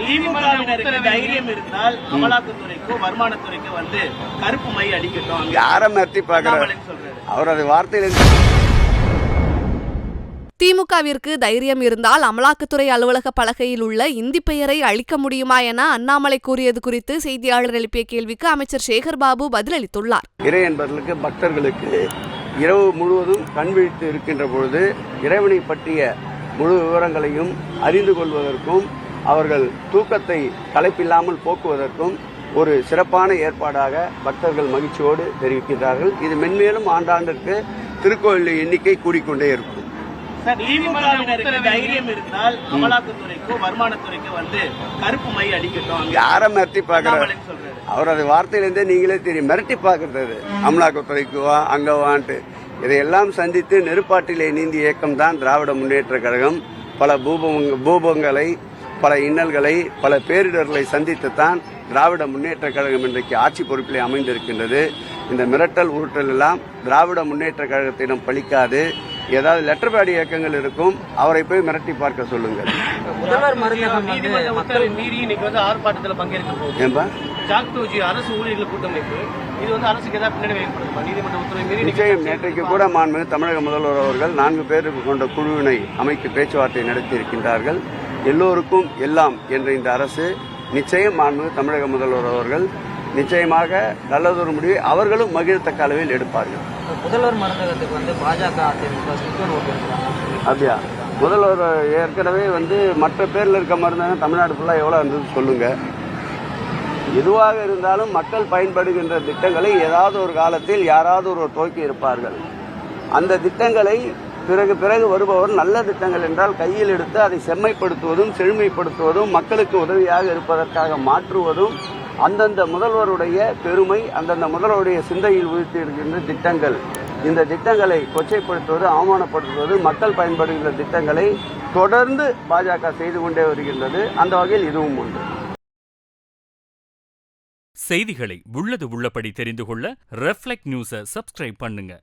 திமுகவினருக்கு தைரியம் இருந்தால் அமலாக்கத்துறைக்கோ வருமானத்துறைக்கோ வந்து கருப்பு மை அடிக்கட்டும் யாரை மிரட்டி பார்க்குறாரு அவரது வார்த்தையிலிருந்து திமுகவிற்கு தைரியம் இருந்தால் அமலாக்கத்துறை அலுவலக பலகையில் உள்ள இந்தி பெயரை அழிக்க முடியுமா என அண்ணாமலை கூறியது குறித்து செய்தியாளர் எழுப்பிய கேள்விக்கு அமைச்சர் சேகர்பாபு பதிலளித்துள்ளார். இறை என்பதற்கு பக்தர்களுக்கு இரவு முழுவதும் கண் விழித்து இருக்கின்ற பொழுது இறைவனை பற்றிய முழு விவரங்களையும் அறிந்து கொள்வதற்கும் அவர்கள் தூக்கத்தை களைப்பில்லாமல் போக்குவதற்கும் ஒரு சிறப்பான ஏற்பாடாக பக்தர்கள் மகிழ்ச்சியோடு தெரிவிக்கின்றார்கள். இது மென்மேலும் ஆண்டாண்டிற்கு திருக்கோயில் எண்ணிக்கை கூடிக்கொண்டே இருக்கும். யாரை மிரட்டி சொல்றாரு. அவரது வார்த்தையிலிருந்தே நீங்களே தெரியும். மிரட்டி பார்க்கறது அமலாக்கத்துறைக்கு வா அங்க வான்ட்டு. இதையெல்லாம் சந்தித்து நெருப்பாட்டிலே நீந்தி இயக்கம் தான் திராவிட முன்னேற்ற கழகம். பல பூபங்க பூபங்களை பல இன்னல்களை பல பேரிடர்களை சந்தித்துத்தான் திராவிட முன்னேற்ற கழகம் இன்றைக்கு ஆட்சி பொறுப்பிலே அமைந்திருக்கின்றது. இந்த மிரட்டல் உருட்டல் எல்லாம் திராவிட முன்னேற்ற கழகத்திடம் பலிக்காது. ஏதாவது லெட்டர் பேட் இயக்கங்கள் இருக்கும். அவரை போய் மிரட்டி பார்க்க சொல்லுங்கள். அரசு ஊழியர்கள் கூட்டமைப்பு இது வந்து அரசுக்கு ஏதாவது பின்னாடி வைக்கப்படுமா நீதிமன்ற உத்தரவை மீறி இன்னைக்கு நிச்சயம் நேற்றைக்கு கூட மாண்புமிகு தமிழக முதல்வர் அவர்கள் நான்கு பேருக்கு கொண்ட குழுவினை அமைத்து பேச்சுவார்த்தை நடத்தி இருக்கின்றார்கள் எல்லோருக்கும் எல்லாம் என்ற இந்த அரசு நிச்சயம் மாண்புமிகு தமிழக முதல்வர் அவர்கள் நிச்சயமாக நல்லதொரு முடிவை அவர்களும் மகிழத்தக்க அளவில் எடுப்பார்கள். முதல்வர் மருந்தகத்துக்கு வந்து பாஜக அப்படியா? முதல்வர் ஏற்கனவே வந்து மற்ற பேரில் இருக்க மருந்தாங்க தமிழ்நாடு ஃபுல்லாக எவ்வளோ இருந்தது சொல்லுங்க. எதுவாக இருந்தாலும் மக்கள் பயன்படுகின்ற திட்டங்களை ஏதாவது ஒரு காலத்தில் யாராவது ஒரு துவக்கி இருப்பார்கள். அந்த திட்டங்களை பிறகு பிறகு வருபவர் நல்ல திட்டங்கள் என்றால் கையில் எடுத்து அதை செம்மைப்படுத்துவதும் செழுமைப்படுத்துவதும் மக்களுக்கு உதவியாக இருப்பதற்காக மாற்றுவதும் அந்தந்த முதல்வருடைய பெருமை அந்தந்த முதல்வருடைய சிந்தையில் உதித்து இருக்கின்ற திட்டங்கள். இந்த திட்டங்களை கொச்சைப்படுத்துவது அவமானப்படுத்துவது மக்கள் பயன்படுகின்ற திட்டங்களை தொடர்ந்து பாஜக செய்து கொண்டே வருகின்றது. அந்த வகையில் இதுவும் உண்டு. செய்திகளை உள்ளது உள்ளபடி தெரிந்து கொள்ள ரெஃப்ளெக்ட் நியூஸை சப்ஸ்கிரைப் பண்ணுங்க.